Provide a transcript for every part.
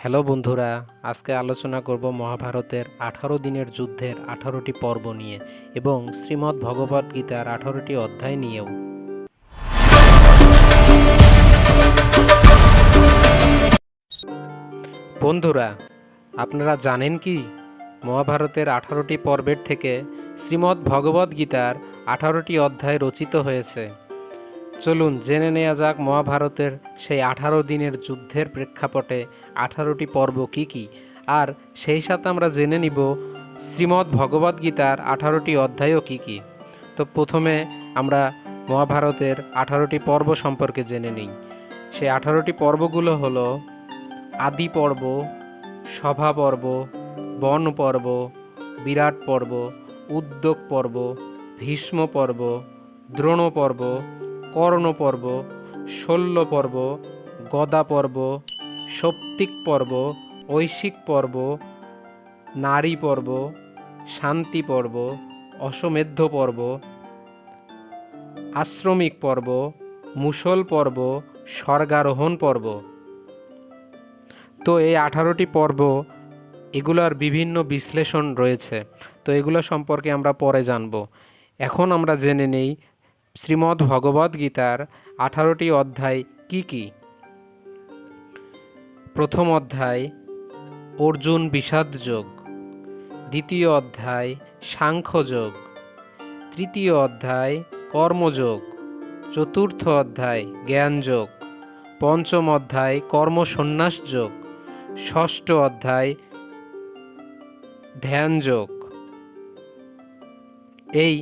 Hello বন্ধুরা, আজকে আলোচনা করব মহাভারতের আঠারো দিনের যুদ্ধের আঠারোটি পর্ব নিয়ে এবং শ্রীমদ্ ভগবদ্ গীতার আঠারোটি অধ্যায় নিয়েও। বন্ধুরা, আপনারা জানেন কি? মহাভারতের আঠারোটি পর্বের থেকে শ্রীমদ্ ভগবদ্ গীতার আঠারোটি অধ্যায় রচিত হয়েছে। চলুন জেনে নেওয়া যাক মহাভারতের সেই আঠারো দিনের যুদ্ধের প্রেক্ষাপটে আঠারোটি পর্ব কি কি। আর সেই সাথে আমরা জেনে নিব শ্রীমদ্ ভগবদ্ গীতার আঠারোটি অধ্যায়ও কি কি। তো প্রথমে আমরা মহাভারতের আঠারোটি পর্ব সম্পর্কে জেনে নিই। সেই আঠারোটি পর্বগুলো হলো আদি পর্ব, সভা পর্ব, বন পর্ব, বিরাট পর্ব, উদ্যোগ পর্ব, ভীষ্ম পর্ব, দ্রোণ পর্ব কর্ণ পর্ব শল্য পর্ব গদা পর্ব সপ্তিক পর্ব ঐশিক পর্ব নারী পর্ব শান্তি পর্ব অসমেধ্য পর্ব আশ্রমিক পর্ব মুসল পর্ব স্বর্গারোহণ পর্ব তো এই আঠারোটি পর্ব, এগুলোর বিভিন্ন বিশ্লেষণ রয়েছে। তো এগুলো সম্পর্কে আমরা পরে জানব। এখন আমরা জেনে নেই শ্রীমদ্ ভগবদ্ গীতার আঠারোটি অধ্যায় কি কি? প্রথম অধ্যায়, অর্জুন বিষাদ যোগ। দ্বিতীয় অধ্যায় সাংখ্যযোগ তৃতীয় অধ্যায় কর্মযোগ চতুর্থ অধ্যায় জ্ঞানযোগ পঞ্চম অধ্যায়, কর্মসন্ন্যাস যোগ। ষষ্ঠ অধ্যায় ধ্যানযোগ এই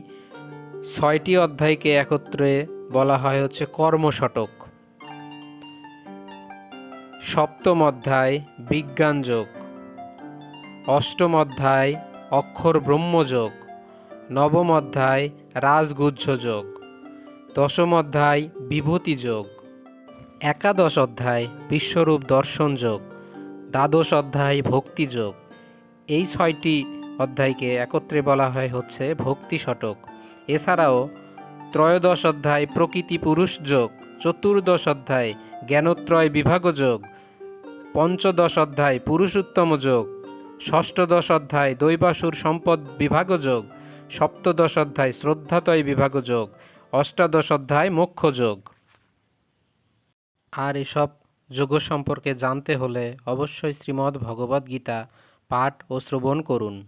ছয়টি অধ্যায়কে একত্রে বলা হয় হচ্ছে কর্মশটক সপ্তম অধ্যায়, বিজ্ঞান যোগ। অষ্টম অধ্যায়, অক্ষর ব্রহ্মযোগ নবম অধ্যায়, রাজগুহ্য যোগ। দশম অধ্যায়, বিভূতি যোগ। একাদশ অধ্যায়, বিশ্বরূপ দর্শন যোগ। দ্বাদশ অধ্যায়, ভক্তি যোগ। এই ছয়টি অধ্যায়কে একত্রে বলা হয় হচ্ছে ভক্তি শতক। এছাড়াও ত্রয়োদশ অধ্যায় প্রকৃতি পুরুষ যোগ, চতুর্দশ অধ্যায় জ্ঞানত্রয় বিভাগ যোগ, পঞ্চদশ অধ্যায় পুরুষোত্তম যোগ, ষষ্ঠদশ অধ্যায় দৈবাসুর সম্পদ বিভাগ যোগ, সপ্তদশ অধ্যায় শ্রদ্ধাতয় বিভাগ যোগ, অষ্টাদশ অধ্যায় মোক্ষ যোগ। আর এসব যোগ সম্পর্কে জানতে হলে অবশ্যই শ্রীমদ্ ভগবদ্গীতা পাঠ ও শ্রবণ করুন।